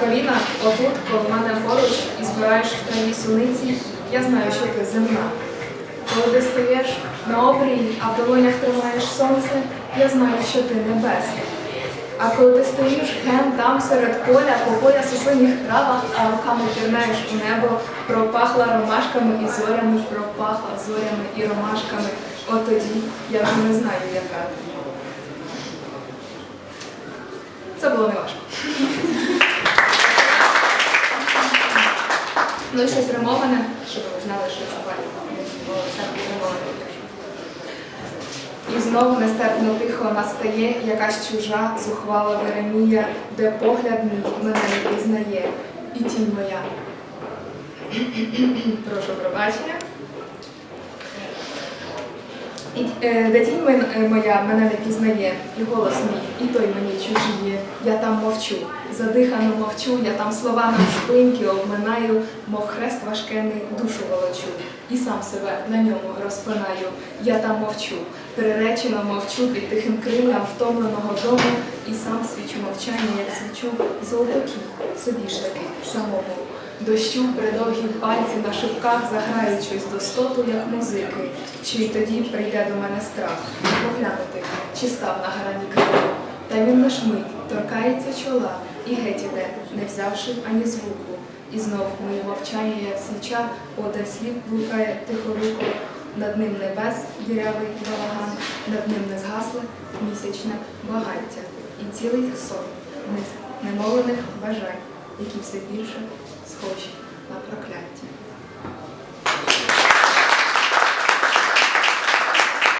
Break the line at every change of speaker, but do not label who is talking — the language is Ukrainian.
коліна, отут, коло мене поруч, і збираєш в траві суниці, я знаю, що ти земна. Коли ти стоїш на обрії, а в долонях тримаєш сонце, я знаю, що ти небесне. А коли ти стоїш ген там серед поля, по пояс у травах, а руками пірнаєш у небо, пропахла ромашками і зорями, пропахла зорями і ромашками. От тоді я вже не знаю, яка ти. Це було не важко. Ну і щось римоване, щоб ви знали, що це римоване. І знову нестерпно тихо настає якась чужа, зухвала Веремія, де погляд мене не пізнає, і тінь моя. Прошу пробачення. І, де тінь е, моя мене не пізнає, і голос мій, і той мені чужіє. Я там мовчу, задихано мовчу, я там слова на шпиньки обминаю, мов хрест важкений душу волочу, і сам себе на ньому розпинаю. Я там мовчу, приречено мовчу під тихим крилям втомленого дому, і сам свічу мовчання, як свічу золотокі, собі ж таки самому. Дощу придовгі пальці на шипках заграють щось достоту, як музики. Чи й тоді прийде до мене страх поглянути, чи став на грані крилу. Та він лиш мить торкається чола і геть іде, не взявши ані звуку. І знов моє мовчання, як свіча, один слів блукає тихоруко. Над ним небес дірявий балаган, над ним не згасле місячне багаття. І цілий сон низ немовлених бажань, які все більше схожі на прокляття.